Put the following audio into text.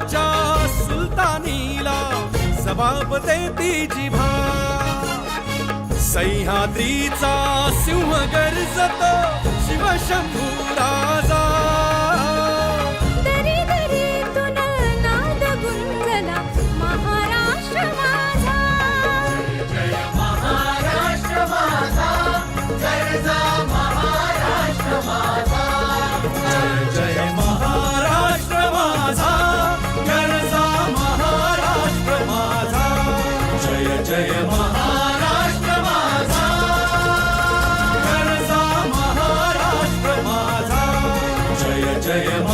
जगाच्या सुलतानीला जबाब देती जिभा. सह्याद्रीचा सिंह गर्जत शिवशंभू. जय महाराष्ट्र माझा. घरचा जय जय